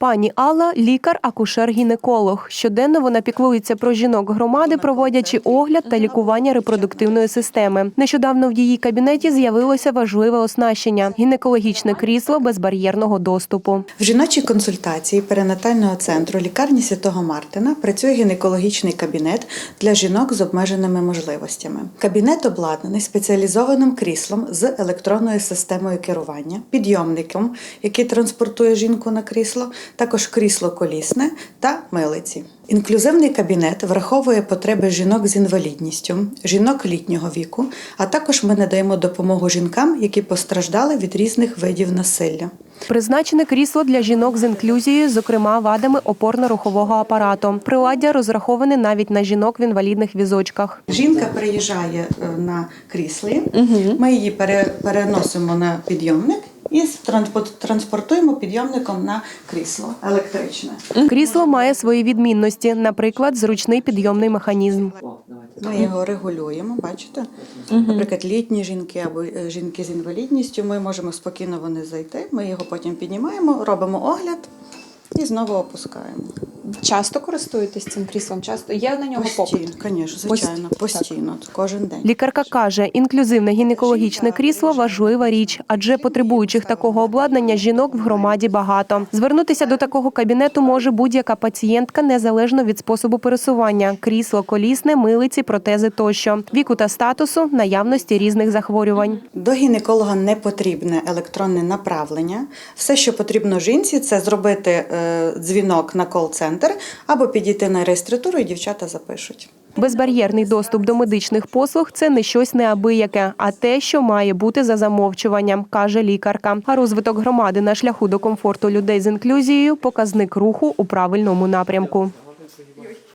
Пані Алла лікар, акушер-гінеколог. Щоденно вона піклується про жінок громади, проводячи огляд та лікування репродуктивної системи. Нещодавно в її кабінеті з'явилося важливе оснащення гінекологічне крісло безбар'єрного доступу. В жіночій консультації перинатального центру лікарні Святого Мартина працює гінекологічний кабінет для жінок з обмеженими можливостями. Кабінет обладнаний спеціалізованим кріслом з електронною системою керування, підйомником, який транспортує жінку на крісло, також крісло колісне та милиці. Інклюзивний кабінет враховує потреби жінок з інвалідністю, жінок літнього віку, а також ми надаємо допомогу жінкам, які постраждали від різних видів насилля. Призначене крісло для жінок з інклюзією, зокрема вадами опорно-рухового апарату. Приладдя розраховане навіть на жінок в інвалідних візочках. Жінка приїжджає е, на кріслі, ми її пере- переносимо на підйомник і транспо- транспортуємо підйомником на крісло електричне. Крісло має свої відмінності, наприклад, зручний підйомний механізм. Ми його регулюємо, бачите? Наприклад, літні жінки або е, жінки з інвалідністю, ми можемо спокійно вони зайти, ми його потім піднімаємо, робимо огляд і знову опускаємо. Часто користуєтесь цим кріслом? Часто є на нього попит? Звісно, звичайно, постійно, кожен день. Лікарка каже, інклюзивне гінекологічне крісло важлива річ, адже потребуючих такого обладнання жінок в громаді багато. Звернутися до такого кабінету може будь-яка пацієнтка незалежно від способу пересування: крісло, колісне, милиці, протези тощо, віку та статусу, наявності різних захворювань. До гінеколога не потрібне електронне направлення. Все, що потрібно жінці, це зробити е, дзвінок на кол-центр або підійти на реєстратуру, і дівчата запишуть. Безбар'єрний доступ до медичних послуг це не щось неабияке, а те, що має бути за замовчуванням, каже лікарка. А розвиток громади на шляху до комфорту людей з інклюзією показник руху у правильному напрямку.